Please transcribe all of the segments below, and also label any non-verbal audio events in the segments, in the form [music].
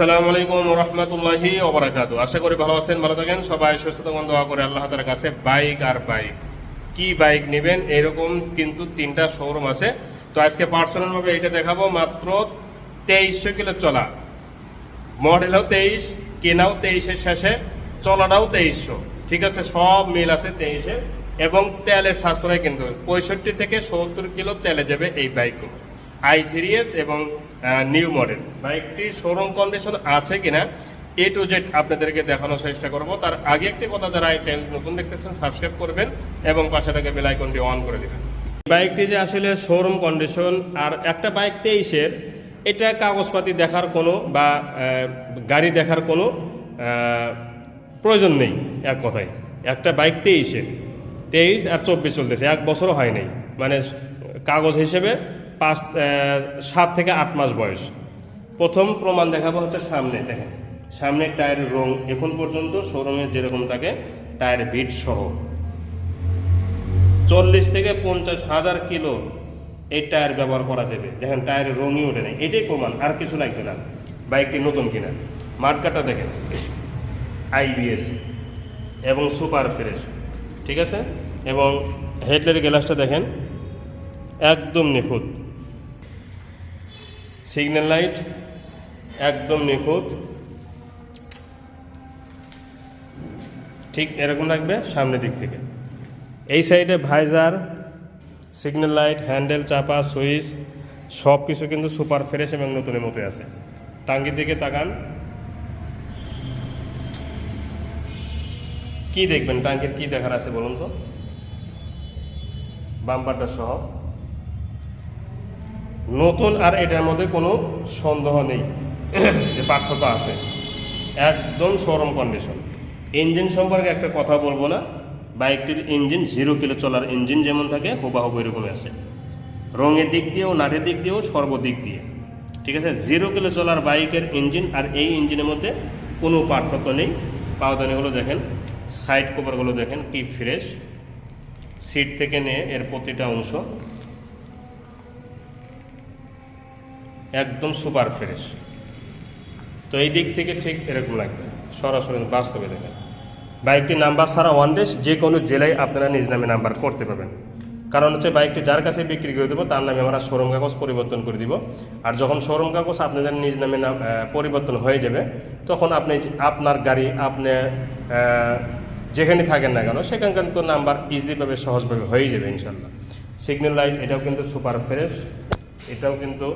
আসসালামু আলাইকুম রহমতুল্লাহি ওবরাকাতু আশা করি ভালো আছেন, ভালো থাকেন। সবাই সুস্থ থাকুন, দোয়া করে আল্লাহ তাআলার কাছে বাইক আর বাইক। কি বাইক নেবেন? এরকম কিন্তু তিনটা শোরুম আছে। তো আজকে পার্সোনাল ভাবে এটা দেখাবো, মাত্র তেইশশো কিলো চলা। মডেলও তেইশ, কেনাও তেইশের শেষে, চলাটাও তেইশশো। ঠিক আছে? সব মিল আছে তেইশে। এবং তেলের সাশ্রয় কিন্তু। পঁয়ষট্টি থেকে সত্তর কিলো তেলে যাবে এই বাইকগুলো। আই থ্রি এস এবং নিউ মডেল বাইকটি শোরুম কন্ডিশন আছে কিনা এ টু জেড আপনাদেরকে দেখানোর চেষ্টা করব। তার আগে একটি কথা যারা এই চ্যানেল নতুন দেখতেছেন সাবস্ক্রাইব করবেন এবং পাশে থেকে বেল আইকনটি অন করে দেবেন। বাইকটি যে আসলে শোরুম কন্ডিশন আর একটা বাইক তেইশের, এটা কাগজপাতি দেখার কোনো বা গাড়ি দেখার কোনো প্রয়োজন নেই এক কথায়। একটা বাইক তেইশের, তেইশ আর চব্বিশ চলতেছে, এক বছরও হয় নাই। মানে কাগজ হিসেবে পাঁচ সাত থেকে আট মাস বয়স। প্রথম প্রমাণ দেখাবো হচ্ছে সামনে, দেখেন। সামনে টায়ারের রং এখন পর্যন্ত, শোরুমে যেরকম থাকে টায়ার বিট সহ। চল্লিশ থেকে পঞ্চাশ হাজার কিলো এই টায়ার ব্যবহার করা যাবে। দেখেন টায়ারের রঙই ওঠে নেই। এটাই প্রমাণ, আর কিছু লাগবে না। বাইকটি নতুন কিনা। মার্কাটা দেখেন। আইবিএস এবং সুপার ফ্রেশ, ঠিক আছে? এবং হেডলাইটের গ্লাসটা দেখেন, একদম নিখুঁত। সিগন্যাল লাইট একদম নিখুঁত। ঠিক এরকম লাগবে সামনের দিক থেকে। এই সাইডে ভাইজার সিগন্যাল লাইট হ্যান্ডেল চাপা সুইচ সব কিছু কিন্তু সুপার ফ্রেশ এবং নতুনের মতোই আছে। টাঙ্গির দিকে তাকান। কি দেখবেন? টাঙ্কির কি দেখার আছে বলুন তো? বাম্পারটা সহ। নতুন আর এটার মধ্যে কোনো সন্দেহ নেই। [clears throat] যে পার্থক্য আছে। একদম শোরুম কন্ডিশন ইঞ্জিন সম্পর্কে একটা কথা বলব না। বাইকটির ইঞ্জিন জিরো কিলো চলার ইঞ্জিন যেমন থাকে হুবাহুব এরকমই আছে। রঙের দিক দিয়েও নাটের দিক দিয়েও সর্বদিক দিয়ে। ঠিক আছে? জিরো কিলো চলার বাইকের ইঞ্জিন আর এই ইঞ্জিনের মধ্যে কোনো পার্থক্য নেই। পাওদানিগুলো দেখেন সাইড কভারগুলো দেখেন, কি ফ্রেশ সিট থেকে নিয়ে এর প্রতিটা অংশ। একদম সুপার ফ্রেশ। তো এই দিক থেকে ঠিক এরকম লাগবে। সরাসরি বাস্তবে দেখেন। বাইকটি নাম্বার ছাড়া ওয়ান ডেস যে কোনো জেলায় আপনারা নিজ নামে নাম্বার করতে পারবেন। কারণ হচ্ছে বাইকটি যার কাছে বিক্রি করে দেবো, তার নামে আমরা শোরুম কাগজ পরিবর্তন করে দিব। আর যখন শোরুম কাগজ আপনাদের নিজ নামে নাম পরিবর্তন হয়ে যাবে, তখন আপনি আপনার গাড়ি, আপনি যেখানে থাকেন না কেন, সেখানকার তো নাম্বার ইজিভাবে সহজভাবে হয়ে যাবে ইনশাল্লাহ সিগন্যাল লাইট এটাও কিন্তু সুপার ফ্রেশ এটাও কিন্তু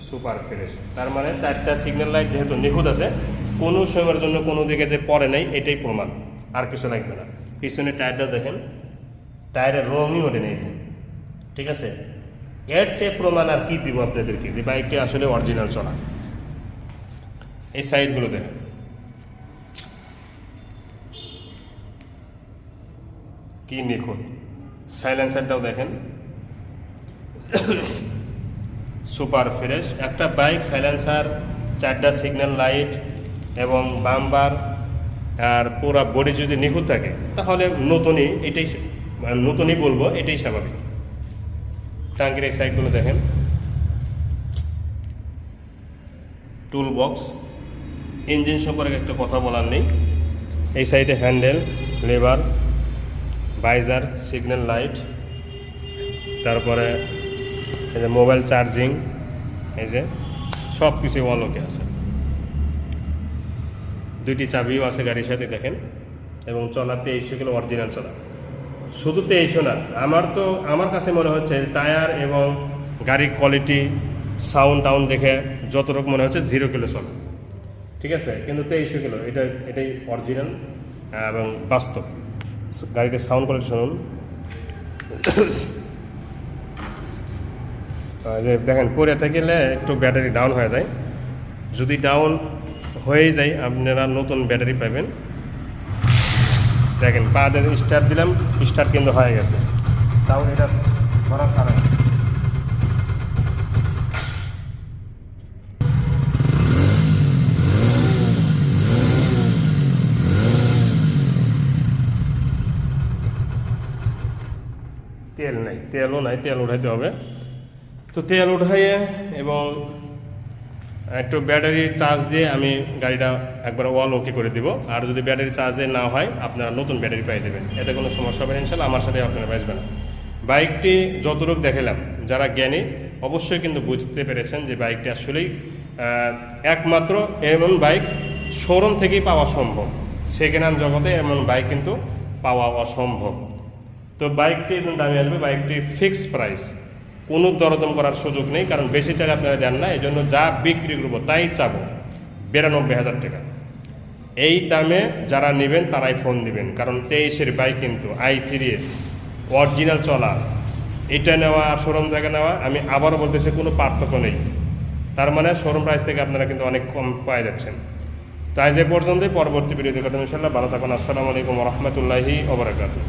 সুপার ফ্রেশ তার মানে চারটা সিগন্যাল লাইট যেহেতু নিখুঁত আছে, কোনো সময়ের জন্য কোনো দিকে যে পড়ে নাই, এটাই প্রমাণ। আর কিছু লাগবে না। পিছনে টায়ারটা দেখেন টায়ারের রঙই ওঠে নেই ঠিক আছে? এর চেয়ে প্রমাণ আর কি দিব আপনাদেরকে? যে বাইকটি আসলে অরিজিনাল চলা। এই সাইডগুলো দেখেন। কি নিখুঁত। সাইলেন্সারটাও দেখেন। Super fresh. একটা বাইক, সাইলেন্সার, চারটা সিগন্যাল লাইট এবং বাম্বার আর পুরা বডি যদি নিখুঁত থাকে, তাহলে নতুনই এটাই মানে নতুনই বলব, এটাই স্বাভাবিক। টাঙ্কির এই সাইডগুলো দেখেন। টুল বক্স ইঞ্জিন সম্পর্কে একটা কথা বলার নেই। এই সাইডে হ্যান্ডেল লেবার বাইজার সিগন্যাল লাইট তারপরে এই যে মোবাইল চার্জিং, এই যে সব কিছু অলোকে আছে। দুইটি চাবিও আছে গাড়ির সাথে, দেখেন। এবং চলা তেইশশো কিলো অরিজিনাল চলা। শুধু তেইশশো না, আমার তো, আমার কাছে মনে হচ্ছে টায়ার এবং গাড়ির কোয়ালিটি সাউন্ড টাউন দেখে যতটুকু মনে হচ্ছে জিরো কিলো চলা। ঠিক আছে? কিন্তু তেইশশো কিলো, এটা, এটাই অরিজিনাল এবং বাস্তব। গাড়িতে সাউন্ড কোয়ালিটি শুনুন। যে দেখেন পরে গেলে একটু ব্যাটারি ডাউন হয়ে যায়। যদি ডাউন হয়ে যায়, আপনারা নতুন ব্যাটারি পাবেন। দেখেন, পা দিয়ে স্টার্ট দিলাম স্টার্ট কিন্তু হয়ে গেছে। তাও এটা ধরা ছাড়া তেল নাই, তেলও নাই, তেল উঠাইতে হবে। তো তেল উঠাইয়ে এবং একটু ব্যাটারি চার্জ দিয়ে আমি গাড়িটা একবার ওয়াল ওকে করে দিব। আর যদি ব্যাটারি চার্জে না হয়, আপনারা নতুন ব্যাটারি পেয়ে যাবেন। এতে কোনো সমস্যা হবে না, ইনশাল্লাহ আমার সাথে আপনারা বাঁচবেন বাইকটি যতটুকু দেখালাম যারা জ্ঞানী, অবশ্যই কিন্তু বুঝতে পেরেছেন যে বাইকটি আসলেই একমাত্র এমন বাইক শোরুম থেকেই পাওয়া সম্ভব। সেকেন্ড হ্যান্ড জগতে এমন বাইক কিন্তু পাওয়া অসম্ভব। তো বাইকটি দামি আসবে, বাইকটি ফিক্সড প্রাইস। কোনো দরদম করার সুযোগ নেই, কারণ বেশি চাইলে আপনারা দেন না এই জন্য যা বিক্রি করব তাই চাবো। বিরানব্বই হাজার টাকা। এই দামে যারা নেবেন তারাই ফোন দিবেন, কারণ তেইশের বাইক কিন্তু আই থ্রি এস অরিজিনাল চলা এটা নেওয়া আর শোরুম থেকে নেওয়া, আমি আবারও বলতেছি, কোনো পার্থক্য নেই। তার মানে শোরুম প্রাইস থেকে আপনারা কিন্তু অনেক কম পাওয়া যাচ্ছেন। তো আজ এ পর্যন্তই, পরবর্তী ভিডিও দেখা ইনশাল্লাহ ভালো থাকুন, আসসালামু আলাইকুম রহমতুল্লাহি ওবরাকাতু